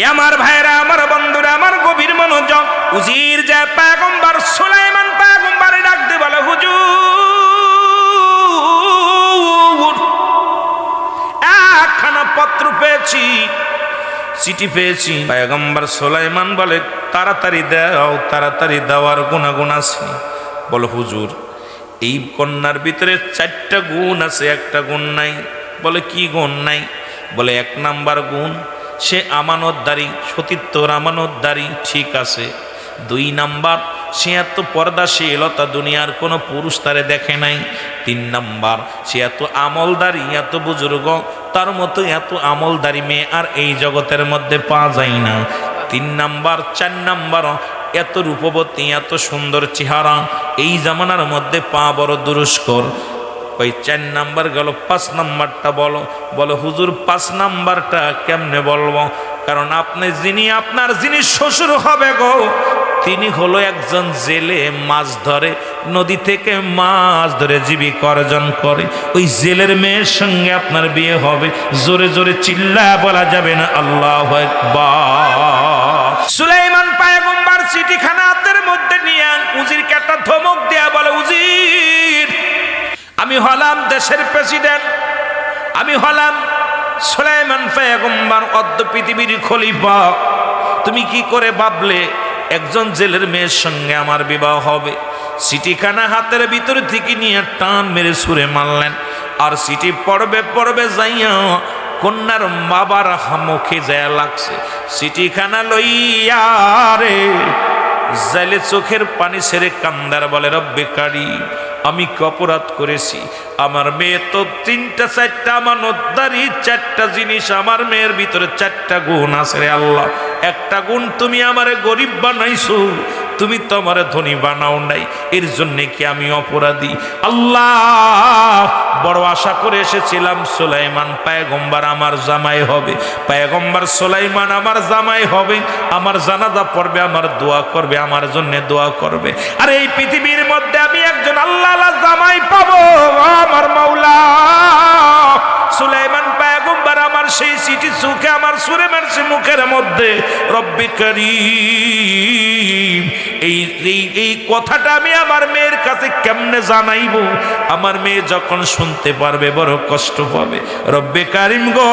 এ আমার ভাইরা, আমার বন্ধুরা, আমার গভীর মনোযোগ। উজির যে পায়গম্বর সুলাইমান পায়গম্বরে ডাকতে বলে, হুজুর, একখানা পত্র পেয়েছি, চিঠি পেয়েছি। পায়গম্বর সুলাইমান বলে, তাড়াতাড়ি দাও, তাড়াতাড়ি দেওয়ার গুণাগুণ আছে। বলো, হুজুর, এই কন্যার ভিতরে চারটা গুণ আছে, একটা গুণ নাই। বলে, কি গুণ নাই? বলে, এক নাম্বার গুণ সে আমানতদারি সতীত্বর আমানতদারি, ঠিক আছে। দুই নাম্বার, সে এত পর্দাশীলতা দুনিয়ার কোনো পুরুষ তারে দেখে নাই। তিন নাম্বার, সে এত আমলদারি, এত বুজুর্গ, তার মতো এত আমলদারি মেয়ে আর এই জগতের মধ্যে পাওয়া যায় না। তিন নাম্বার, চার নাম্বার, এত রূপবতী, এত সুন্দর চেহারা, এই জামানার মধ্যে পা বড় দুরস্কর। ওই চার নাম্বার গেল, পাঁচ নাম্বারটা বলো। বলো, হুজুর, পাঁচ নাম্বারটা কেমনে বলব? কারণ আপনি যিনি, আপনার যিনি শ্বশুর হবে গো, তিনি হলো একজন জেলে মাছ ধরে, নদী থেকে মাছ ধরে জীবিকা অর্জন করে। ওই জেলের মেয়ের সঙ্গে আপনার বিয়ে হবে। জোরে জোরে চিল্লা বলা যাবে না, আল্লাহ সুলাইমান পায়গম্বার চিঠিখানা হাতের মধ্যে নিয়ে উজিরকে একটা ধমক দেয়া বলে, উজির আমি হলাম দেশের প্রেসিডেন্ট। আমি হলাম সুলাইমান পায়গম্বার অদ্য পৃথিবীর খলিফা। তুমি কি করে ভাবলে একজন জেলের মেয়ের সঙ্গে আমার বিবাহ হবে? সিটিখানা হাতের ভিতর থেকে নিয়ে টান মেরে সুরে মারলেন। আর সিটি পড়বে পড়বে যাইয়া কন্যার বাবার মুখে যায় লাগছে। সিটিখানা লইয়া রে জাইলে চোখের পানি সেরে কান্দার বলে, রব্বে কারি আমি কি অপরাধ করেছি? আমার মেয়ে তো তিনটা, চারটা, আমার চারটা জিনিস, আমার মেয়ের ভিতরে চারটা গুণ আছে রে আল্লাহ। একটা গুণ তুমি আমারে গরিব বানাইছো তুমি তো আমার ধনী বানাও নাই। এর জন্যে কি আমি অপরাধী? আল্লাহ, বড় আশা করে এসেছিলাম, সুলাইমান পায়গম্বার আমার জামাই হবে। পায়গম্বার সুলাইমান আমার জামাই হবে। আমার জানাজা পড়বে, আমার দোয়া করবে, আমার জন্য দোয়া করবে। আর এই পৃথিবীর মধ্যে আমি একজন আল্লাহ জামাই পাবো, আমার মাওলা। সুলাইমান আমার সেই সিটি সুখে আমার সুরে মারছে মুখের মধ্যে। রব্বি করিম এই এই কথাটা আমি আমার মেয়ের কাছে কেমনে জানাইবো? আমার মেয়ে যখন শুনতে পারবে বড় কষ্ট পাবে। রব্বে কারিম গো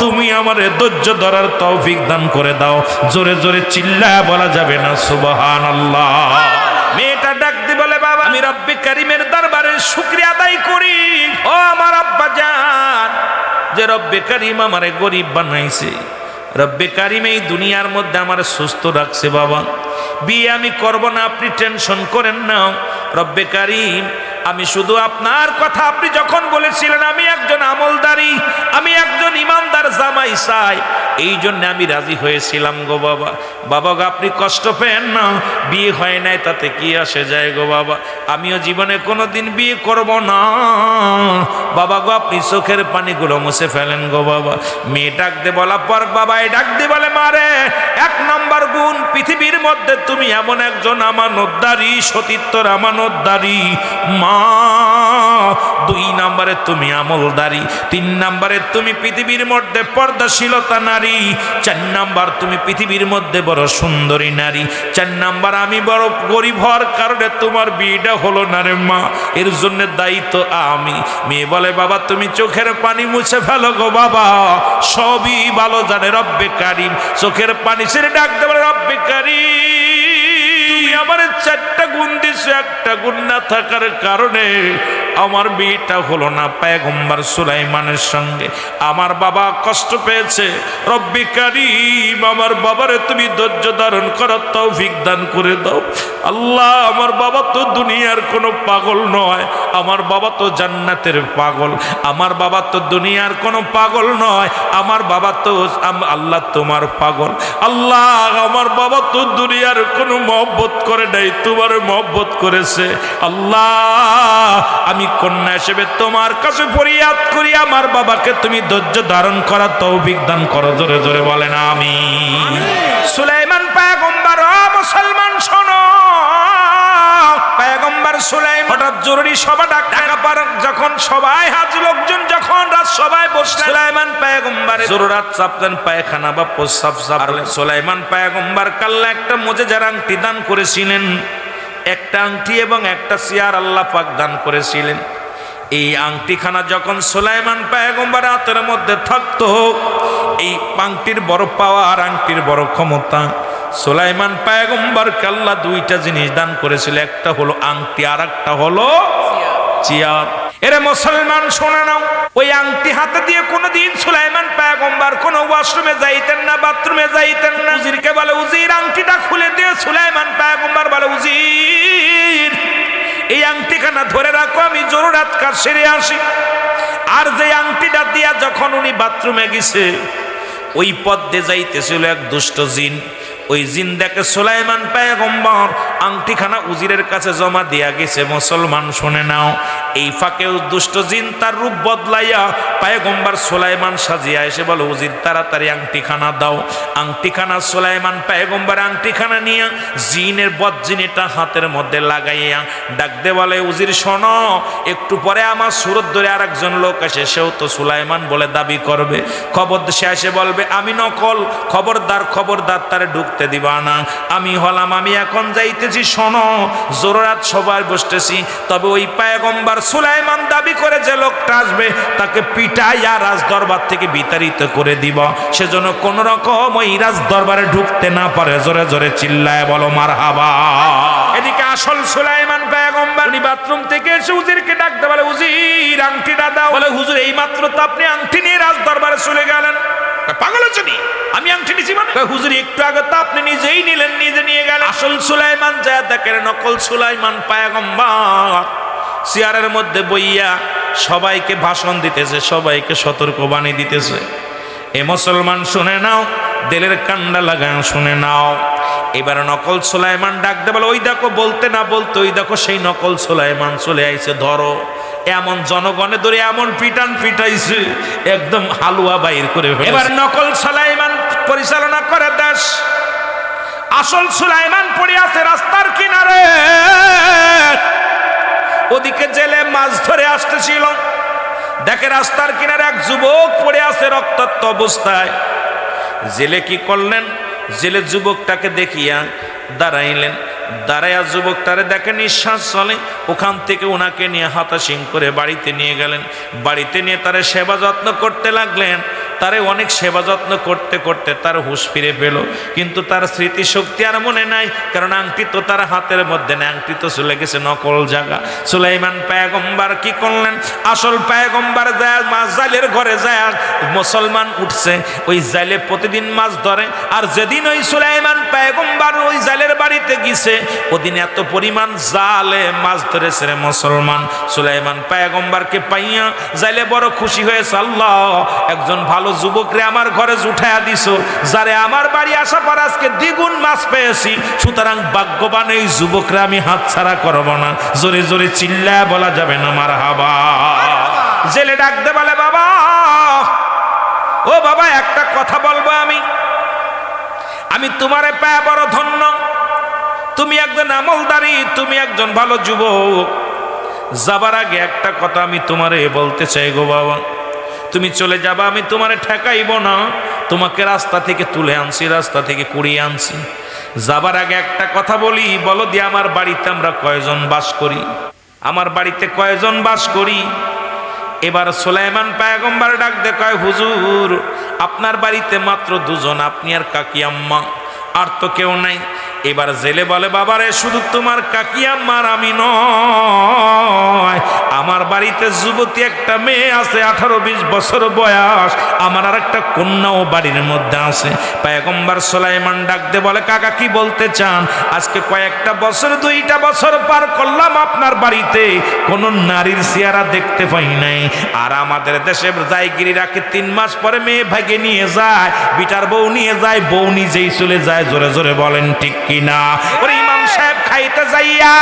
তুমি আমারে ধৈর্য ধরার তৌফিক দান করে দাও। জোরে জোরে চিল্লা বলা যাবে না সুবাহান আল্লাহ মেয়েটা ডাক দি বলে বাবা আমি রব্বে কারিমের দরবারে শুক্রিয়া আদায় করি। ও আমার আব্বা জান যে রব্বে কারিম আমারে গরিব বানাইছে। রব্বে কারিম এই দুনিয়ার মধ্যে আমার সুস্থ রাখছে বাবা। বিয়ে আমি করব না, আপনি টেনশন করেন না। রব্বে কারিম আমি শুধু আপনার কথা আপনি যখন বলেছিলেন, আমি একজন আমলদারি, আমি একজন ইমানদার জামাই চাই। এই জন্য আমি রাজি হয়েছিলাম গো বাবা। বাবা গো, আপনি কষ্ট পেন না, বিয়ে হয় নাই তাতে কি আসে যায় গো বাবা। আমিও জীবনে কোনো দিন বিয়ে করব না। বাবা গো, আপনি চোখের পানিগুলো মুছে ফেলেন গো বাবা। মেয়ে ডাক দে, বলা পর বাবা এ ডাক দে বলে মারে এক নম্বর পৃথিবীর মধ্যে তুমি এমন একজন আমানতদারি সতীত্বর আমানতদারি মা, দুই নম্বরে তুমি আমলদারি, তিন নম্বরে তুমি পৃথিবীর মধ্যে পর্দাশীলতা নারী, চার নাম্বার তুমি পৃথিবীর মধ্যে বড় সুন্দরী নারী, চার নাম্বার আমি বড় গরিব হওয়ার কারণে তোমার বিয়েটা হলো না রে মা, এর জন্য দায়িত্ব আমি। মেয়ে বলে, বাবা, তুমি চোখের পানি মুছে ফেলো গো বাবা, সবই ভালো জানে রব্বে কারিম। চোখের পানি ছেড়ে ডাকতে বলে রব্বে কারিম আমার চারটা গুণ দিছো একটা গুণ না থাকার কারণে আমার বিয়েটা হলো না পায়গম্বার সুলাইমানের সঙ্গে। আমার বাবা কষ্ট পেয়েছে। রব্বি কারিম, আমার বাবারে তুমি ধৈর্য ধারণ করার তৌফিক দান করে দাও। আল্লাহ, আমার বাবা তো দুনিয়ার কোনো পাগল নয়। আমার বাবা তো জান্নাতের পাগল। আমার বাবা তো দুনিয়ার কোনো পাগল নয়। আমার বাবা তো আল্লাহ তোমার পাগল। আল্লাহ, আমার বাবা তো দুনিয়ার কোনো মহব্বত করে নাই, তোমার মহব্বত করেছে। আল্লাহ, আমি কন্যা হিসেবে তোমার কাছে ফরিয়াদ করি আমার বাবাকে তুমি ধৈর্য ধারণ করার তৌফিক দান করো জোরে জোরে বলেন আমি সুলাইমান পায়গম্বর মুসলমান শোনো। পায়গম্বর সুলাইম হঠাৎ জরুরি সভা ডাক ডাকা পার যখন সবাই হাজ লোকজন যখন রাত সবাই বসলেন। সুলাইমান পায়গম্বারে জরুরাত পায়খানা বা প্রস্রাব চাপলেন। সুলাইমান পায়গম্বার কাল্লা একটা মোজেজার আংটি দান করেছিলেন। একটা আংটি এবং একটা চেয়ার আল্লাহ পাক দান করেছিলেন। এই আংটিখানা যখন সুলাইমান পায়গম্বার হাতের মধ্যে থাকতো এই আংটির বড় পাওয়ার আংটির বড় ক্ষমতা। সুলাইমান পায়গম্বার কাল্লা দুইটা জিনিস দান করেছিল একটা হলো আংটি আর একটা হলো চেয়ার এরে মুসলমান শোনা নাও। ওই আংটি হাতে দিয়ে কোনোদিন সুলাইমান পায়গম্বার কোন ওয়াশরুমে যাইতেন না, বাথরুমে যাইতেন না। উজিরকে বলে, উজির, আংটিটা খুলে দিয়ে সুলাইমান পায়গম্বার বলে, উজির, এই আংটিখানা ধরে রাখো, আমি জরুরাত কাজ সেরে আসি। আর যে আংটিটা দিয়া যখন উনি বাথরুমে গেছে, ওই পদ্মে যাইতেছিল এক দুষ্ট জিন। ওই জিন দেখে সোলাইমান পায়গম্বর আংটিখানা উজিরের কাছে জমা দিয়া গেছে, মুসলমান শুনে নাও। এই ফাঁকেও দুষ্ট জিন তার রূপ বদলাইয়া পায়গম্বর সোলাইমান সাজিয়া এসে বলে, উজির, তাড়াতাড়ি আংটিখানা দাও। আংটিখানা সোলাইমান পায়গম্বর আংটিখানা নিয়ে জিনের বদজিনিটা হাতের মধ্যে লাগাইয়া ডাকতে বলে, উজির, শোন, একটু পরে আমার সুরত ধরে আর একজন লোক আসে, সেও তো সুলাইমান বলে দাবি করবে। খবর সে এসে বলবে, আমি নকল, খবরদার খবরদার, তারে ঢুকতে দিবা না। আমি হলাম, আমি এখন যাইতেছি, শোনো জোরাত সবাই বসতেছি। তবে ওই পায়গম্বার সুলাইমান দাবি করে যে লোকটা আসবে, তাকে পিটাইয়া রাজ দরবার থেকে বিতাড়িত করে দিব। সেজন্য কোন রকম ওই রাজ দরবারে ঢুকতে না পারে। জোরে জোরে চিল্লায় বলো মার হাবা এদিকে আসল সুলাইমান পায়গম্বার, উনি বাথরুম থেকে এসে উজিরকে ডাকতে বলে, উজির, আংটিটা দাও। বলে, হুজুর এই মাত্র তো আপনি আংটি নিয়ে রাজ দরবারে চলে গেলেন। পাগল হচ্ছে নি? আমি আংটি নিছি মানে? হুজুর একটু আগে তো আপনি নিজেই নিলেন নিজে নিয়ে গেলেন। আসল সুলাইমান যা দেখেন নকল সুলাইমান পায়গম্বর। চেয়ারের মধ্যে বইয়া সবাইকে ভাষণ দিতেছে সবাইকে সতর্ক বাণী দিতেছে। এ মুসলমান শুনে নাও দিলের কান্ডা লাগায় শুনে নাও। এবার নকল সুলাইমান ডাকতে বলে ওই দেখো বলতে না বলতে ওই দেখো সেই নকল সুলাইমান চলে আইছে ধরো। এমন জনগণে ধরে এমন পিটান পিটাইছে, একদম হালুয়া বাইর করে। এবার নকল সুলাইমান পরিচালনা করে দেশ। আসল সুলাইমান পড়ে আছে রাস্তার কিনারে। ওদিকে জেলে মাছ ধরে আসতেছিল। দেখে রাস্তার কিনারে এক যুবক পড়ে আছে রক্তাক্ত অবস্থায়। জেলে কি করলেন? জেলে যুবকটাকে দেখিয়া দাঁড়াইলেন। দাঁড়াইয়া যুবক যুবকটারে দেখে নিঃশ্বাস চলে ওখান থেকে ওনাকে নিয়ে হাতাশিং করে বাড়িতে নিয়ে গেলেন। বাড়িতে নিয়ে তারে সেবা যত্ন করতে লাগলেন। তারে অনেক সেবা যত্ন করতে করতে তার হুঁশ ফিরে পেল। কিন্তু তার স্মৃতিশক্তি আর মনে নাই, কারণ আংটি তো তার হাতের মধ্যে নেই আংটি তো চলে গেছে নকল জায়গা সুলাইমান পায়গম্বার কি করলেন? আসল পায়গম্বার যায় মাছ জালের ঘরে যায় মুসলমান উঠছে। ওই জালে প্রতিদিন মাছ ধরে, আর যেদিন ওই সুলাইমান পায়গম্বার ওই জালের বাড়িতে গেছে, ওদিন এত পরিমাণ জালে মাছ ধরেছে রে মুসলমান। সুলাইমান পায়গম্বারকে পাইয়া জালে বড় খুশি হয়েছে, আল্লাহ, একজন ভালো যুবকরে আমার ঘরে উঠাইয়া দিছো, যারে আমার বাড়ি আসা পর আজকে দ্বিগুণ মাছ পেয়েছি। সুতরাং ভাগ্যবান এই যুবকরা আমি হাত ছাড়া করব না। জোরে জোরে চিল্লায় বলা যাবে না মার হাবা জেলে ডাকতে বলে, বাবা, ও বাবা, একটা কথা বলব আমি। আমি তোমারে পায় বড় ধন্য। তুমি একজন আমলদারি, তুমি একজন ভালো যুবক। যাবার আগে একটা কথা আমি তোমারে বলতে চাই গো বাবা। তুমি চলে যাবা, আমি তোমারে ঠেকাইব না। তোমাকে রাস্তা থেকে তুলে আনছি, রাস্তা থেকে কুড়িয়ে আনছি। যাবার আগে একটা কথা বলি, বলো দিয়ে আমার বাড়িতে আমরা কয়জন বাস করি? আমার বাড়িতে কয়জন বাস করি? এবার সোলাইমান পায়গম্বার ডাক দে, কয়, হুজুর, আপনার বাড়িতে মাত্র দুজন, আপনি আর কাকি আম্মা, আর তো কেউ নাই। এবার জেলে বলে, বাবারে, শুধু তোমার কাকি আম্মার আমি নয়। আমার বাড়িতে যুবতী একটা মেয়ে আছে, আঠারো বিশ বছর বয়স। আমার আর একটা কন্যাও বাড়ির মধ্যে আছে। পায়গম্বার সোলাইমান ডাকতে বলে, কাকা, কি বলতে চান? আজকে কয়েকটা বছর, দুইটা বছর পার করলাম আপনার বাড়িতে। কোন নারীর চেহারা দেখতে পাই নাই। আর আমাদের দেশে জায়গিরি রাখে তিন মাস পরে মেয়ে ভাগে নিয়ে যায়? বিটার বউ নিয়ে যায়, বউ নিজেই চলে যায়। জোরে জোরে বলেন, ঠিক কিনা? ওরে ইমাম সাহেব খাইতে যাইয়া,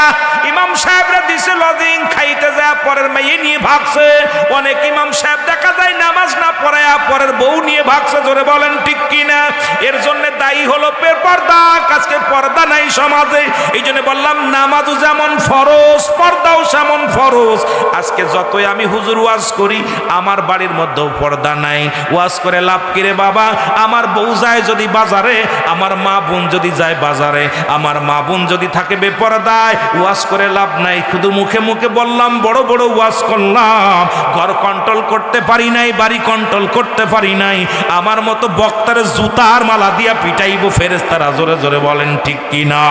ইমাম সাহেবরা দিছে লজিং খাইতে যায় পরের মেয়ে নিয়ে ভাগছে। অনেক ইমাম সাহেব দেখা যায় নামাজ না পড়ায়া পরের বউ নিয়ে ভাগছে, জোরে বলেন ঠিক কিনা? এর জন্য দায়ী হলো পর্দা আজকে পর্দা নাই সমাজে। এই জন্য বললাম, নামাজও যেমন ফরজ, পর্দাও যেমন ফরজ। আজকে যতই আমি হুজুর ওয়াজ করি, আমার বাড়ির মধ্যেও পর্দা নাই। ওয়াজ করে লাভ কিরে বাবা? আমার বউ যায় যদি বাজারে, আমার মা বোন যদি যায় বাজারে। আমার মা বোন যদি থাকে বেপরদায়, ওয়াজ করে লাভ নাই। শুধু মুখে মুখে বললাম, বড় বড় ওয়াজ করলাম। ঘর কন্ট্রোল করতে পারি নাই, বাড়ি কন্ট্রোল করতে পারি নাই। আমার মতো বক্তার জুতার মালা দিয়া পিটাইবো ফেরেস্তারা জোরে জোরে বলেন ঠিক কি না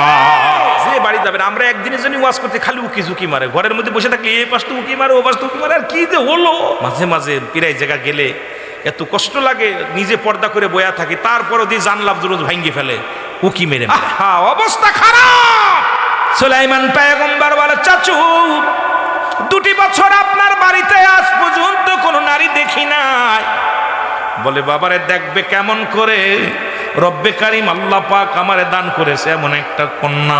যে বাড়ি যাবেন আমরা একদিনের জন্য ওয়াজ করতে খালি উকি ঝুঁকি মারে। ঘরের মধ্যে বসে থাকলে এই পাশটা উকি মারে ও পাশটা উকি মারে আর কি যে হলো? মাঝে মাঝে পিরাই জায়গা গেলে এত কষ্ট লাগে নিজে পর্দা করে বয়া থাকি তারপরও দিয়ে জানলাম রোজ ভাঙ্গি ফেলে উকি মেরে। আহা, অবস্থা খারাপ! সুলাইমান পায়গম্বর বলে চাচু দুটি বছর আপনার বাড়িতে আজ পর্যন্ত কোনো নারী দেখি নাই। বলে বাবারে দেখবে কেমন করে? রব্বে কারিম আল্লাহ পাক আমারে দান করেছে এমন একটা কন্যা।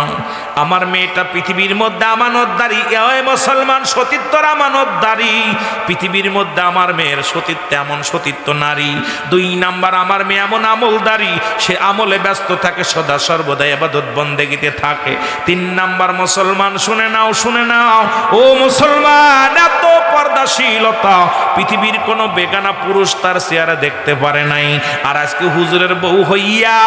আমার মেয়েটা পৃথিবীর মধ্যে আমানতদারি, এ মুসলমান সতীত্বর আমানতদারি। পৃথিবীর মধ্যে আমার মেয়ের সতীত্ব এমন সতীত্ব নারী। দুই নাম্বার, আমার মেয়ে এমন আমলদারি, সে আমলে ব্যস্ত থাকে, সদা সর্বদা এবাদত বন্দেগিতে থাকে। তিন নাম্বার, মুসলমান, শুনে নাও শুনে নাও। ও মুসলমান, এত পর্দাশীলতা। পৃথিবীর কোনো বেগানা পুরুষ তার চেহারা দেখতে পারে নাই। আর আজকে হুজুরের বউ হইয়া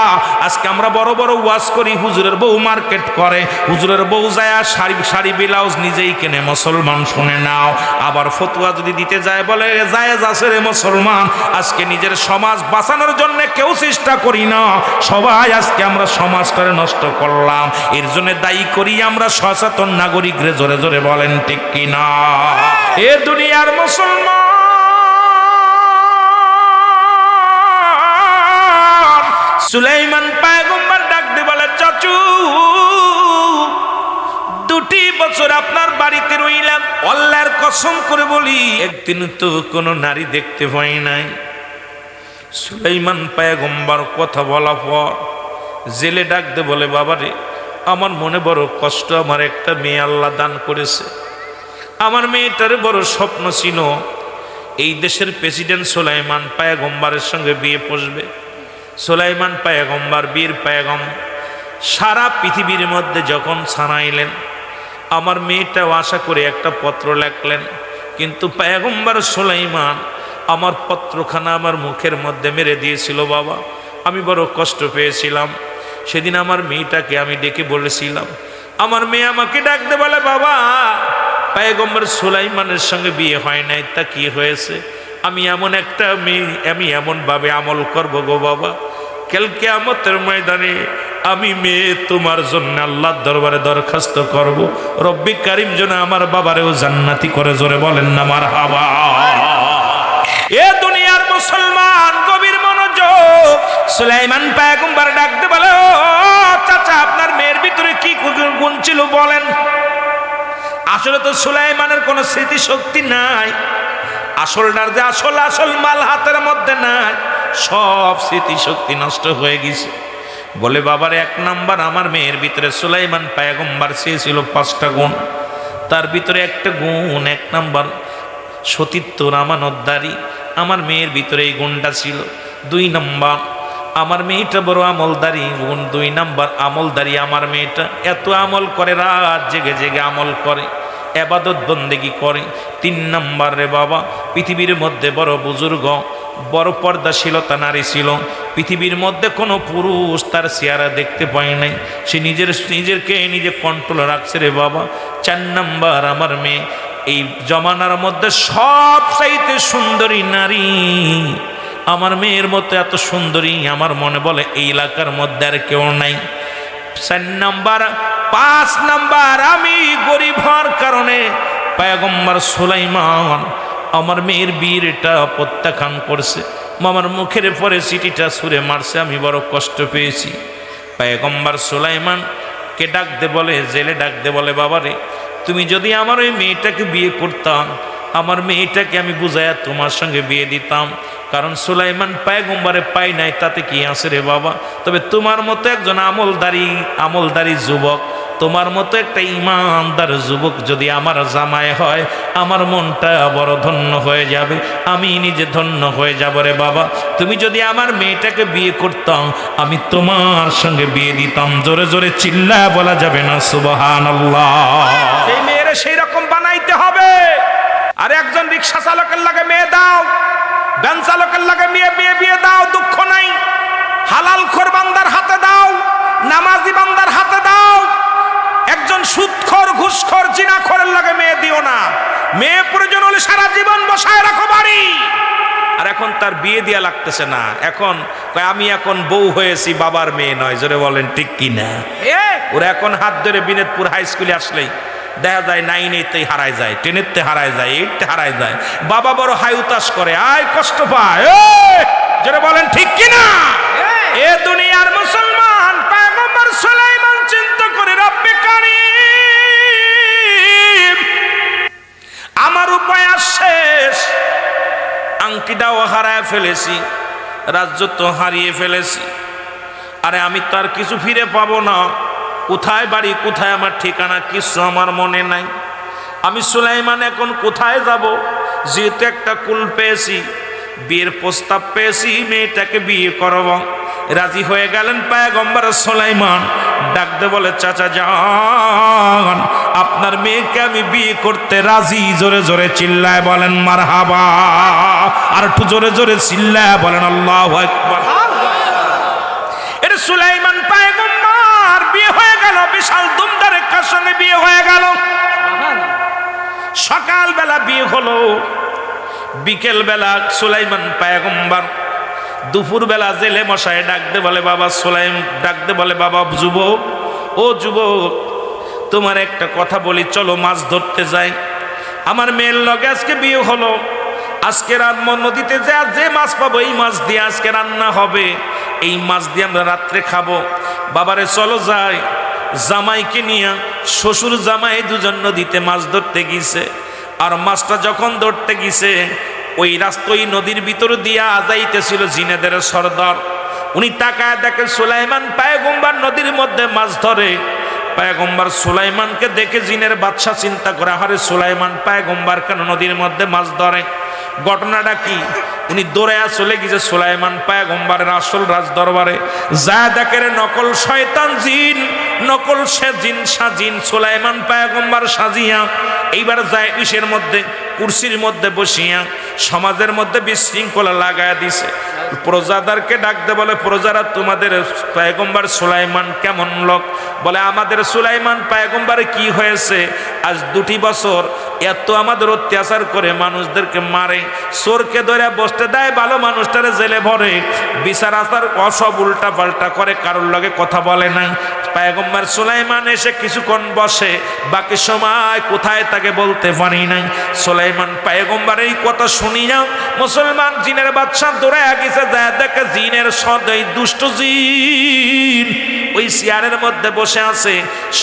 আজকে আমরা বড় বড় ওয়াজ করি, হুজুরের বউ মার্কেট করে, হুজুরের বউ যায় শাড়ি শাড়ি, ব্লাউজ নিজেই কেনে, মুসলমান শুনে নাও। আবার ফতুয়া যদি দিতে যায়, বলে যায় আছে রে মুসলমান, আজকে নিজের সমাজ বাঁচানোর জন্য কেউ চেষ্টা করি না। সবাই আজকে আমরা সমাজটারে নষ্ট করলাম। এর জন্য দায়ী করি আমরা সচেতন নাগরিক রে জোরে জোরে বলেন ঠিক কিনা? এ দুনিয়ার মুসলমান সুলাইমান পায়গম্বর ডাক দিয়ে বলে, চাচু, দুটি বছর আপনার বাড়িতে রইলাম। অল্লার কসম করে বলি, একদিন তো কোনো নারী দেখতে পাই নাই। সুলাইমান পায়গম্বর কথা বলা পর জেলে ডাক দে বলে বাবারে আমার মনে বড় কষ্ট, আমার একটা মেয়ে আল্লাহ দান করেছে। আমার মেয়েটার বড় স্বপ্ন ছিল, এই দেশের প্রেসিডেন্ট সোলাইমান পায়াগম্বারের সঙ্গে বিয়ে পসবে সোলাইমান পায়াগম্বার, বীর পায়গম, সারা পৃথিবীর মধ্যে যখন ছানাইলেন, আমার মেয়েটাও আশা করে একটা পত্র লেখলেন, কিন্তু পায়গম্বার সোলাইমান আমার পত্রখানা আমার মুখের মধ্যে মেরে দিয়েছিল বাবা। আমি বড় কষ্ট পেয়েছিলাম। সেদিন আমার মেয়েটাকে আমি ডেকে বলেছিলাম, আমার মেয়ে আমাকে ডাকতে বলে, বাবা, পায়গম্বর সুলাইমানের সঙ্গে বিয়ে হয় নাই, তা কি হয়েছে? আমি এমন একটা মেয়ে, আমি এমনভাবে আমল করব গো বাবা। কালকে আমতের ময়দানে আমি মেয়ে তোমার জন্য আল্লাহর দরবারে দরখাস্ত করব। রব্বি কারিম যেন আমার বাবারেও জান্নাতি করে জোরে বলেন না আমার হাবা এ দুনিয়ার মুসলমান গভীর মনোযোগ। সুলাইমান পায়গম্বর ডাকতে বলে চাচা, আপনার মেয়ের ভিতরে কি গুণ ছিল বলেন? আসলে তো সুলাইমানের কোনো স্মৃতিশক্তি নাই। আসলটার যে আসল আসল মাল হাতের মধ্যে নাই। সব স্মৃতিশক্তি নষ্ট হয়ে গেছে। বলে, বাবার এক নাম্বার আমার মেয়ের ভিতরে সুলাইমান পায়গম্বার চেয়েছিল পাঁচটা গুণ। তার ভিতরে একটা গুণ, এক নাম্বার সতীত্ব রামানদ্দারি। আমার মেয়ের ভিতরে এই গুণটা ছিল। দুই নাম্বার, আমার মেয়েটা বড় আমলদারি। গুণ দুই নাম্বার, আমলদারি আমার মেয়েটা। এত আমল করে, রাত জেগে জেগে আমল করে। এবাদত বন্দেগি করে। তিন নাম্বার রে বাবা, পৃথিবীর মধ্যে বড় বুজুর্গ, বড় পর্দাশীলতা নারী ছিল। পৃথিবীর মধ্যে কোনো পুরুষ তার চেহারা দেখতে পায় নাই। সে নিজের নিজেরকে নিজে কন্ট্রোল রাখছে রে বাবা। চার নাম্বার আমার মেয়ে, এই জমানার মধ্যে সব চাইতে সুন্দরী নারী। আমার মেয়ের মতো এত সুন্দরী, আমার মনে বলে, এই এলাকার মধ্যে আর কেউ নাই। চার নাম্বার, পাঁচ নাম্বার, আমি গরিব হওয়ার কারণে পায়গম্বর সুলাইমান আমার মেয়ের বীরটা প্রত্যাখ্যান করছে। মামার মুখের পরে সিটিটা সুরে মারছে, আমি বড় কষ্ট পেয়েছি। পায়গম্বর সুলাইমান কে ডাকতে বলে, জেলে ডাকতে বলে, বাবারে, তুমি যদি আমার ওই মেয়েটাকে বিয়ে করতাম, আমার মেয়েটাকে আমি বুঝাইয়া তোমার সঙ্গে বিয়ে দিতাম। কারণ সুলাইমান পায়গম্বারে পাই নাই, তাতে কি আছে রে বাবা? তবে তোমার মতো একজন আমলদারি আমলদারি যুবক, তোমার মতো একটা ইমানদার যুবক যদি আমার জামায় হয়, আমার মনটা বড় ধন্য হয়ে যাবে, আমি নিজে ধন্য হয়ে যাব রে বাবা। তুমি যদি আমার মেয়েটাকে বিয়ে করতাম, আমি তোমার সঙ্গে বিয়ে দিতাম। জোরে জোরে চিল্লা বলা যাবে না সুবহান এই মেয়েরে সেই আর একজন রিক্সা চালকের লাগে মেয়ে দাও ব্যান চালকের লাগে মেয়ে বিয়ে বিয়ে দাও দুঃখ নাই। হালাল খোর বান্দার হাতে দাও নামাজি বান্দার হাতে দাও। একজন সুদখোর ঘুষখোর জিনাখোরের লাগে মেয়ে দিও না। মেয়ে প্রয়োজন হলে সারা জীবন বসায় রাখো বাড়ি। আর এখন তার বিয়ে দেয়া লাগতেছে না। এখন আমি এখন বউ হয়েছি বাবার মেয়ে নয়। জোরে বলেন ঠিক কি না ওরা এখন হাত ধরে বিনেদপুর হাই স্কুলে আসলেই। দেখা যায় নাইন নাইনেতেই হারায় যায় টেনেতে হারায় যায় এইটতে হারায় যায়। বাবা বড় হাই উতাস করে আয় কষ্ট পায়! জোরে বলেন ঠিক কি না এ দুনিয়ার মুসলমান পয়গম্বর সুলাইমান চিন্তা করে রব্বে কারীম আমার উপায় আর শেষ। আংটিটাও হারায় ফেলেছি রাজ্য তো হারিয়ে ফেলেছি। আরে আমি তো আর কিছু ফিরে পাবো না। কোথায় বাড়ি, কোথায় আমার ঠিকানা কিছু আমার মনে নাই। আমি সুলাইমান, এখন কোথায় যাব? যেহেতু একটা কুল পেয়েছি, বিয়ের প্রস্তাব পেয়েছি, মেয়েটাকে বিয়ে করব। রাজি হয়ে গেলেন পায়গম্বর সুলাইমান। ডাকতে বলে, চাচা যান আপনার মেয়েকে আমি বিয়ে করতে রাজি? জোরে জোরে চিল্লায় বলেন মার হাবা আর একটু জোরে জোরে চিল্লায় বলেন, আল্লাহ এটা সুলাইমান বিশাল দুমদারের সঙ্গে বিয়ে হয়ে গেল। সকালবেলা বিয়ে হলো বিকেল বেলা সুলাইমান পায়গম্বর, দুপুরবেলা জেলে মশাই ডাকতে বলে, বাবা সুলাইম, ডাকতে বলে, বাবা যুবক, ও যুবক, তোমার একটা কথা বলি, চলো মাছ ধরতে যাই। আমার মেয়ের লগে আজকে বিয়ে হলো। আজকে রাত নদীতে যা, যে মাছ পাবো, এই মাছ দিয়ে আজকে রান্না হবে। এই মাছ দিয়ে আমরা রাত্রে খাব। বাবারে, চলো যাই। জামাইকে নিয়ে শ্বশুর জামাই দুজন নদীতে মাছ ধরতে গিয়েছে। আর মাছটা যখন ধরতে গিয়েছে, ওই রাস্তা, ওই নদীর ভিতর দিয়া যাইতেছিল জিনেদের সর্দার। উনি তাকায় দেখে সুলাইমান পায়গম্বার নদীর মধ্যে মাছ ধরে। পায়গম্বার সুলাইমানকে দেখে জিনের বাদশা চিন্তা করে, আহারে সুলাইমান, পায়গম্বার কেন নদীর মধ্যে মাছ ধরে? ঘটনাটা কি? উনি দৌড়াইয়া চলে গেছে সুলাইমান পায়গম্বারের আসল রাজ দরবারে যা দেখের নকল শয়তান জিন, নকল সে জিন সাজিন সুলাইমান পায়গম্বার সাজিয়া এইবার যায় ইসের মধ্যে, কুর্সির মধ্যে বসিয়া সমাজের মধ্যে বিশৃঙ্খলা লাগায়া দিছে। প্রজাদারকে ডাকতে বলে, প্রজারা, তোমাদের পায়গম্বার সুলাইমান কেমন লোক? বলে, আমাদের সুলাইমান পায়গম্বারে কি হয়েছে? আজ দুটি বছর এত আমাদের অত্যাচার করে মানুষদেরকে মারে। চোরকে ধরে বসতে দেয়, ভালো মানুষটারে জেলে ভরে। বিচার আচার অসব উল্টা পাল্টা করে, কারোর লগে কথা বলে না পায়গম্বার সুলাইমান এসে কিছুক্ষণ বসে, বাকি সময় কোথায় তাকে বলতে পারি নাই। সুলাইমান, পায়গম্বার, এই কথা শুনিয়া মুসলমান জিনের বাচ্চা দৌড়ে গেছে যায় দেখে জিনের সদয় দুষ্ট জিন। ওই চেয়ারের মধ্যে বসে আছে।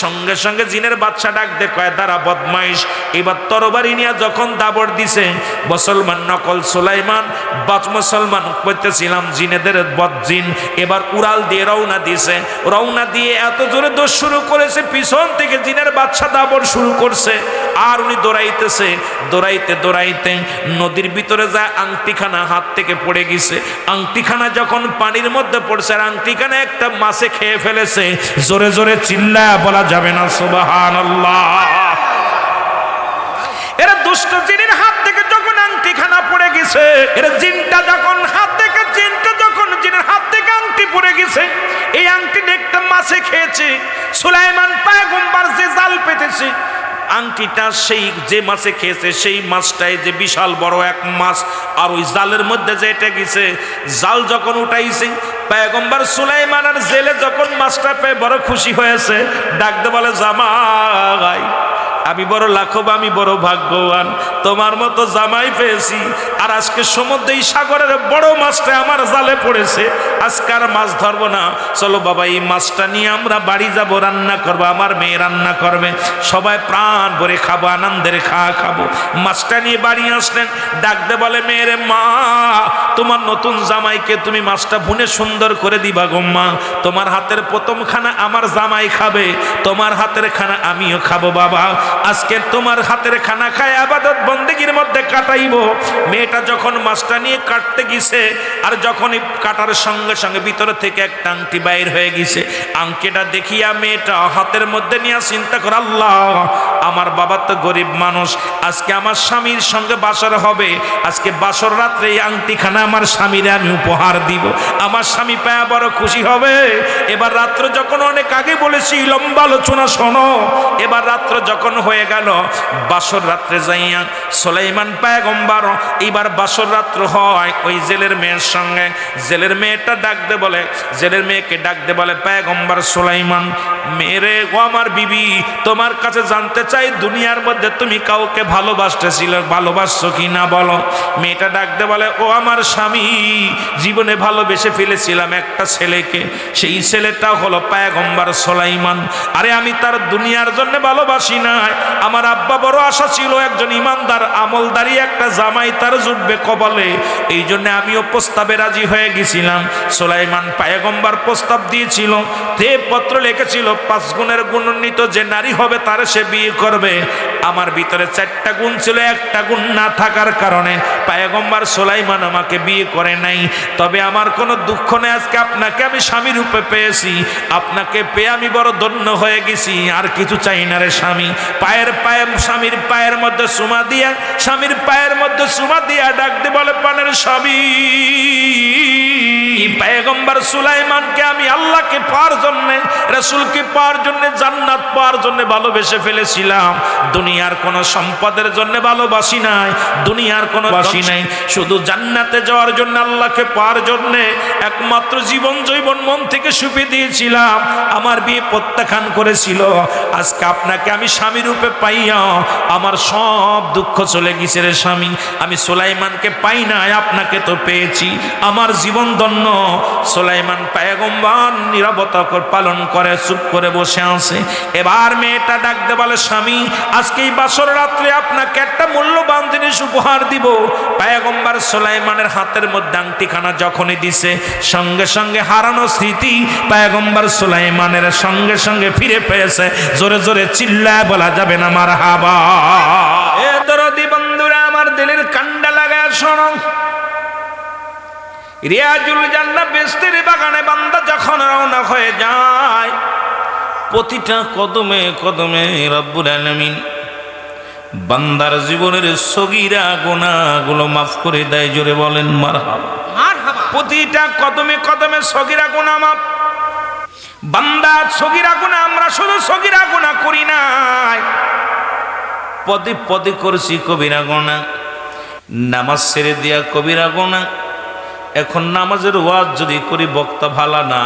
সঙ্গে সঙ্গে জিনের বাচ্চা ডাক দে কয় দ্বারা বদমাইশ। এবার তরবারি নিয়ে যখন দাবর দিছে, মুসলমান নকল সুলাইমান বাদ মুসলমান করতেছিলাম জিনেদের বদজিন এবার উড়াল দিয়ে রওনা দিছে। রওনা দিয়ে এত জোরে দোষ শুরু করেছে, পিছন থেকে জিনের বাচ্চা দাবর শুরু করছে। আর উনি দৌড়াইতেছে, দৌড়াইতে দৌড়াইতে নদীর ভিতরে যায়, আংটিখানা হাত থেকে পড়ে গেছে। আংটিখানা যখন পানির মধ্যে পড়ছে, আর আংটিখানা একটা মাছে খেয়ে ফেলেছে, জোরে জোরে চিল্লা বলা যাবে না সুবাহান এরা দুষ্ট জিনের হাত থেকে যখন আংটিখানা পড়ে গেছে, এরা জিনটা যখন হাত পড়ে গেছে। এই আংটি একটা মাছে খেয়েছে। সুলাইমান পায়গম্বার যে জাল পেতেছে, আংটিটা সেই যে মাছে খেয়েছে, সেই মাছটাই যে বিশাল বড় এক মাছ। আর ওই জালের মধ্যে যেটা গেছে, জাল যখন উঠাইছে, পায়গম্বার সুলাইমান আর জেলে যখন মাছটা পেয়ে বড় খুশি হয়েছে, ডাকতে বলে, জামাই আমি বড় লাখব, আমি বড় ভাগ্যবান। তোমার মতো জামাই পেয়েছি। আর আজকে সমুদ্রে এই সাগরের বড় মাছটা আমার জালে পড়েছে। আজকে আর মাছ ধরবো না। চলো বাবা, এই মাছটা নিয়ে আমরা বাড়ি যাব, রান্না করব, আমার মেয়ে রান্না করবে। সবাই প্রাণ ভরে খাব, আনন্দের খাওয়া খাব। মাছটা নিয়ে বাড়ি আসলেন। ডাকতে বলে মেয়েরে মা, তোমার নতুন জামাইকে তুমি মাছটা ভুনে সুন্দর করে দিবা গো মা। তোমার হাতের প্রথম খানা আমার জামাই খাবে, তোমার হাতের খানা আমিও খাব বাবা। আজকে তোমার হাতের খানা খায় আবাদত বন্দেগীর মধ্যে কাটাইবো। মেয়েটা যখন মাছটা নিয়ে কাটতে গেছে আর যখন কাটার সঙ্গে সঙ্গে ভিতরে থেকে একটা আংটি বাইর হয়ে গেছে আংটিটা দেখিয়া মেয়েটা হাতের মধ্যে নিয়ে চিন্তা করে, আল্লাহ, আমার বাবা তো গরিব মানুষ, আজকে আমার স্বামীর সঙ্গে বাসর হবে, আজকে বাসর রাত্রে এই আংটিখানা আমার স্বামীরে আমি উপহার দিব, আমার স্বামী পায়া বড় খুশি হবে। এবার রাত্র যখন অনেক আগে বলেছি, লম্বা আলোচনা শোনো। এবার রাত্র যখন হয়ে গেল। বাসর রাত্রে যাইয়া সোলাইমান পায়গম্বার এইবার বাসর রাত্র হয় ওই জেলের মেয়ের সঙ্গে। জেলের মেয়েটা ডাকতে বলে, জেলের মেয়েকে ডাকতে বলে, পায়গম্বার সোলাইমান, মেরে ও আমার বিবি, তোমার কাছে জানতে চাই দুনিয়ার মধ্যে তুমি কাউকে ভালোবাসতেছিল, ভালোবাসছো কি না বলো? মেয়েটা ডাকতে বলে, ও আমার স্বামী, জীবনে ভালোবেসে ফেলেছিলাম একটা ছেলেকে, সেই ছেলেটা হলো পায়গম্বার সোলাইমান। আরে আমি তার দুনিয়ার জন্য ভালোবাসি নাই আমার আব্বা বড় আশা ছিল একজন ইমানদার আমলদারি একটা জামাই, তার জুটবে কবলে এই জন্য আমিও প্রস্তাবে রাজি হয়ে গেছিলাম। সোলাইমান পায়গম্বার প্রস্তাব দিয়েছিল, তে পত্র লিখেছিল, পাঁচ গুণের গুণান্বিত যে নারী হবে তার সে বিয়ে করবে। আমার ভিতরে চারটা গুণ ছিল, একটা গুণ না থাকার কারণে পায়গম্বার সোলাইমান আমাকে বিয়ে করে নাই। তবে আমার কোনো দুঃখ নেই, আজকে আপনাকে আমি স্বামী রূপে পেয়েছি। আপনাকে পেয়ে আমি বড় ধন্য হয়ে গেছি, আর কিছু চাই না রে স্বামী। পায়ের পায়ে স্বামীর পায়ের মধ্যে সুমা দিয়া, স্বামীর পায়ের মধ্যে সুমা দিয়া ডাকতে বলে, পানের স্বামী। পায়গম্বর সুলাইমানকে আমি আল্লাহকে পাওয়ার জন্য রসুলকে পাওয়ার জন্য জান্নাত পাওয়ার জন্য ভালোবেসে ফেলেছিলাম। দুনিয়ার কোন সম্পদের জন্য ভালোবাসি নাই দুনিয়ার কোন বাসি নাই। শুধু জান্নাতে যাওয়ার জন্য আল্লাহকে পাওয়ার জন্য একমাত্র জীবন জৈবন মন থেকে সুপে দিয়েছিলাম। আমার বিয়ে প্রত্যাখ্যান করেছিল। আজকে আপনাকে আমি স্বামী রূপে পাইয়া আমার সব দুঃখ চলে গেছে রে স্বামী। আমি সুলাইমানকে পাই নাই আপনাকে তো পেয়েছি। আমার জীবন দন্য সোলাইমান পায়গম্বর নিরবতা পালন করে, চুপ করে বসে আছে। এবার মেয়েটা ডাকতে বলে, স্বামী আজকে এই বাসর রাত্রে আপনাকে একটা মূল্যবান জিনিস উপহার দিব। পায়গম্বর সোলাইমানের হাতের মধ্যে আংটিখানা যখনই দিছে, সঙ্গে সঙ্গে হারানো স্মৃতি পায়গম্বর সোলাইমানের সঙ্গে সঙ্গে ফিরে পেয়েছে। জোরে জোরে চিল্লায় বলা যাবে না মার হাবা এ দরদি বন্ধুরা, আমার দিলের কান্ডা লাগায় শোনো। রিয়াজুল জান্না বেস্তির বাগানে বান্দা যখন রওনা হয়ে যায় প্রতিটা কদমে কদমে রব্বুল আলামিন বান্দার জীবনের সগিরা গোনাগুলো মাফ করে দেয় জোরে বলেন মারহাবা। প্রতিটা কদমে কদমে সগিরা গোনা মাফ। বান্দা সগিরা গুণা আমরা শুধু সগিরা গুণা করি নাই। পদে পদে করছি কবিরা গোনা নামাজ ছেড়ে দিয়া কবিরা গোনা এখন নামাজের ওয়াজ যদি করি বক্তা ভালা না,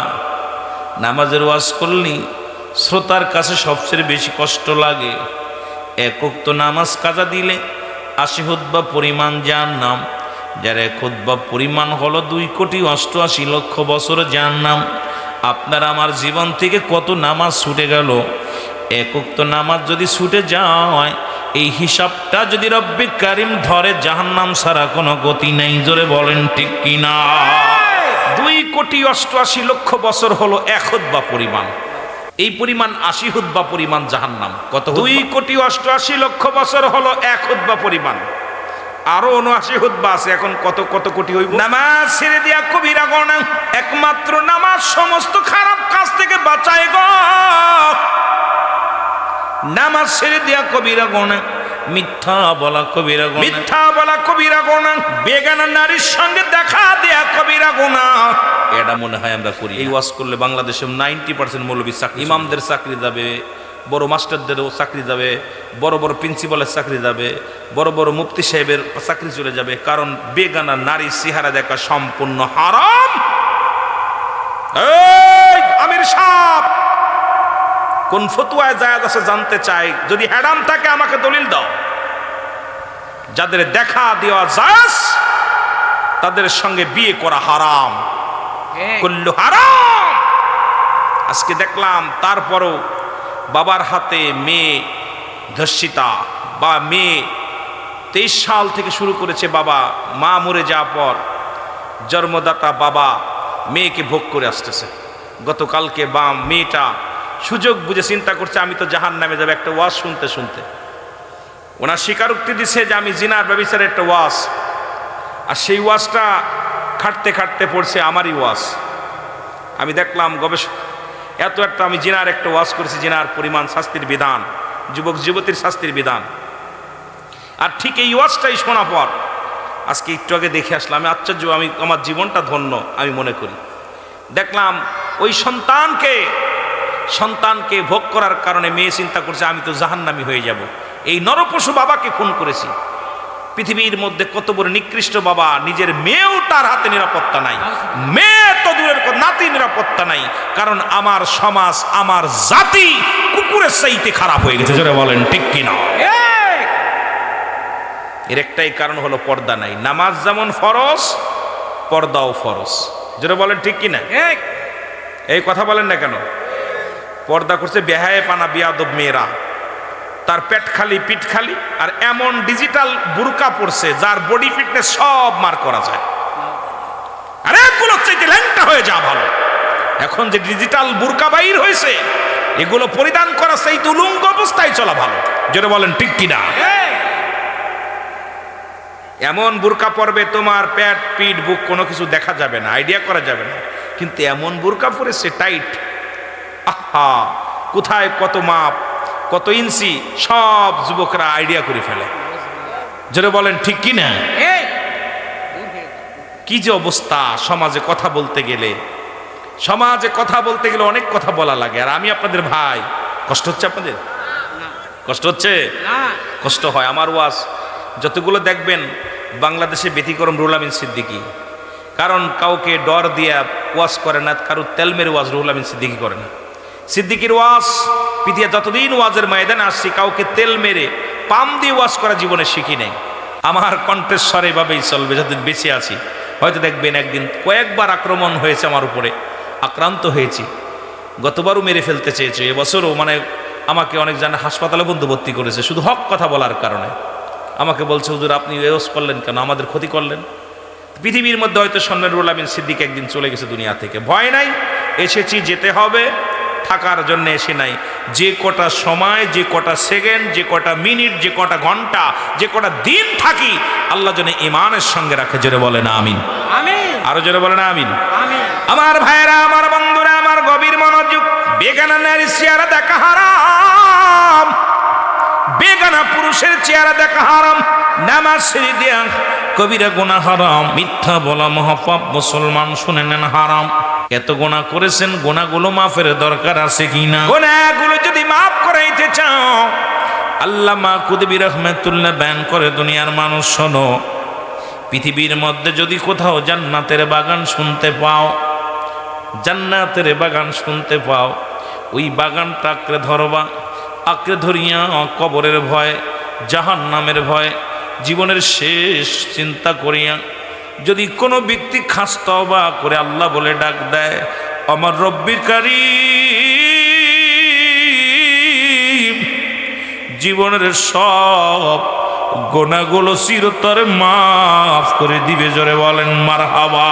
নামাজের ওয়াজ করলি শ্রোতার কাছে সবচেয়ে বেশি কষ্ট লাগে। একক তো নামাজ কাজা দিলে আশি হুদ্বা পরিমাণ যার নাম যার এক হুদ্বা পরিমাণ হলো দুই কোটি অষ্টআশি লক্ষ বছর যার নাম আপনার আমার জীবন থেকে কত নামাজ ছুটে গেল? একক তো নামাজ যদি ছুটে যায় এই হিসাবটা যদি রব্বি কারিম ধরে, জাহান্নাম ছাড়া কোনো গতি নেই। জোরে বলেন, ঠিক কিনা? দুই কোটি অষ্টআশি লক্ষ বছর হলো এক বা পরিমাণ। এই পরিমাণ আশি হুদ্বা পরিমাণ জাহান্নাম। কত দুই কোটি অষ্টআশি লক্ষ বছর হলো এক হুদ্বা পরিমাণ। আরও উনআশি হুদ্বা আছে, এখন কত কত কোটি হইব? নামাজ ছেড়ে দিয়া কবিরা গণা, একমাত্র নামাজ সমস্ত খারাপ কাজ থেকে বাঁচায় গো। নামাজ ছেড়ে দিয়া কবিরা গণা মিথ্যা বলা কবিরা গোনা মিথ্যা বলা কবিরা গোনা বেগানা নারীর সঙ্গে দেখা দেয়া কবিরা গোনা এটা মনে হয় আমরা করি এই ওয়াজ করলে বাংলাদেশে নাইনটি পার্সেন্ট মৌলবী চাকরি ইমামদের চাকরি যাবে বড় মাস্টারদেরও চাকরি যাবে বড় বড় প্রিন্সিপালের চাকরি যাবে বড় বড় মুফতি সাহেবের চাকরি চলে যাবে। কারণ বেগানা নারী চেহারা দেখা সম্পূর্ণ হারাম। আমির সাহ কোন ফতুয়ায় জায়াজ আছে জানতে চাই। যদি হ্যাডাম থাকে আমাকে দলিল দাও। যাদের দেখা দেওয়া জায়াজ তাদের সঙ্গে বিয়ে করা হারাম। করল হারাম। আজকে দেখলাম তারপরও বাবার হাতে মেয়ে ধর্ষিতা বা মেয়ে তেইশ সাল থেকে শুরু করেছে বাবা মা মরে যাওয়ার পর জন্মদাতা বাবা মেয়েকে ভোগ করে আসতেছে। গতকালকে বা মেয়েটা সুযোগ বুঝে চিন্তা করছে, আমি তো জাহান নামে যাবে। একটা ওয়াজ শুনতে শুনতে। ওনার স্বীকারোক্তি দিচ্ছে যে, আমি জিনার ব্যবসার একটা ওয়াজ। আর সেই ওয়াজটা খাটতে খাটতে পড়ছে আমারই ওয়াজ। আমি দেখলাম গবেষক এত একটা আমি জিনার একটা ওয়াজ করেছি, জিনার পরিমাণ শাস্তির বিধান, যুবক যুবতীর শাস্তির বিধান। আর ঠিক এই ওয়াজটাই শোনা পর, আজকে একটু আগে দেখে আসলাম, আমি আশ্চর্য, আমি, আমার জীবনটা ধন্য, আমি মনে করি। দেখলাম ওই সন্তানকে সন্তানকে ভোগ করার কারণে মেয়ে চিন্তা করছে আমি তো জাহান্নামি হয়ে যাব। এই নরপশু বাবাকে খুন করেছি। পৃথিবীর মধ্যে কত বড় নিকৃষ্ট বাবা নিজের মেয়েও তার হাতে নিরাপত্তা নাই। মেয়ে তো দূরের কথা, নাতি নিরাপত্তা নাই। কারণ আমার সমাজ আমার জাতি কুকুরের চাইতে খারাপ হয়ে গেছে যেটা বলেন ঠিক কিনা? এর একটাই কারণ হলো পর্দা নাই। নামাজ যেমন ফরজ পর্দাও ফরজ। যেটা বলেন ঠিক কিনা? এই কথা বলেন না কেন? পর্দা করছে, বেহায়ে পানা বিয়াদব মেয়েরা। তার পেট খালি, পিঠ খালি, আর এমন ডিজিটাল বুরকা পড়ছে যার বডি ফিটনেস সব মার করা যায়। আরে এগুলো হয়ে যা ভালো। এখন যে ডিজিটাল বুরকা বাইর হয়েছে, এগুলো পরিধান করা সেই তুলুঙ্গ অবস্থায় চলা ভালো। যেটা বলেন, ঠিক কিনা? এমন বুরকা পরবে, তোমার পেট, পিঠ, বুক কোনো কিছু দেখা যাবে না আইডিয়া করা যাবে না। কিন্তু এমন বুরকা পরেছে টাইট আহা কোথায় কত মাপ কত ইঞ্চি সব যুবকরা আইডিয়া করে ফেলে। যেটা বলেন ঠিক কি না? কি যে অবস্থা সমাজে কথা বলতে গেলে। সমাজে কথা বলতে গেলে অনেক কথা বলা লাগে আর আমি আপনাদের ভাই। কষ্ট হচ্ছে আপনাদের? কষ্ট হচ্ছে? কষ্ট হয় আমার ওয়াজ। যতগুলো দেখবেন বাংলাদেশে ব্যতিক্রম রুল আমিন সিদ্দিকি। কারণ কাউকে ডর দিয়া ওয়াজ করে না কারও তেলমের ওয়াজ আমিন সিদ্দিকি করে না। সিদ্দিকির ওয়াজ পৃথিবী যতদিন ওয়াজের ময়দানে আসছি, কাউকে তেল মেরে, পাম দিয়ে ওয়াজ করা জীবনে শিখি নাই। আমার কণ্ঠেশ্বর এভাবেই চলবে, যতদিন বেঁচে আছি। হয়তো দেখবেন একদিন কয়েকবার আক্রমণ হয়েছে আমার উপরে, আক্রান্ত হয়েছি। গতবারও মেরে ফেলতে চেয়েছে, এবছরও মানে আমাকে অনেক জানে হাসপাতালে বন্ধু ভর্তি করেছে, শুধু হক কথা বলার কারণে। আমাকে বলছে, হুজুর, আপনি এরস করলেন কেন? আমাদের ক্ষতি করলেন? পৃথিবীর মধ্যে হয়তো সন্ন্যের রুল আমিন সিদ্দিক একদিন চলে গেছে দুনিয়া থেকে। ভয় নাই, এসেছি, যেতে হবে। থাকার জন্য এসে নাই। যে কটা সময় যে কটা সেকেন্ড যে কটা মিনিট যে কটা ঘণ্টা যে কটা দিন থাকি আল্লাহ যেন ইমানের সঙ্গে রাখে জোরে বলে না আমিন। আরও জোরে বলে না আমিন। আমার ভাইয়েরা আমার বন্ধুরা আমার গভীর মনোযোগ বেগানা নারী চেহারা দেখা হারাম। বেগানা পুরুষের চেহারা দেখা হারাম। নামাজ ছেড়ে দেয়া কবিরা গোনা হারাম। মিথ্যা বলা মহাপাপ মুসলমান শুনে নেন হারাম। এত গোনা করেছেন গোনাগুলো মাফের দরকার আছে কিনা? গোনাগুলো যদি মাফ করাইতে চাও। আল্লাহ মা কুদবি রহমতুল্লাহ ব্যান করে দুনিয়ার মানুষ শোনো পৃথিবীর মধ্যে যদি কোথাও জান্নাতের বাগান শুনতে পাও জান্নাতের বাগান শুনতে পাও ওই বাগানটা আঁকড়ে ধরবা আঁকড়ে ধরিয়া কবরের ভয় জাহান নামের ভয় জীবনের শেষ চিন্তা করিয়া যদি কোনো ব্যক্তি খাস তবা করে, আল্লাহ বলে ডাক দেয়, আমার রব্বির কারি জীবনের সব গোনাগুলো চিরতরে মাফ করে দিবে। জোরে বলেন মার হাবা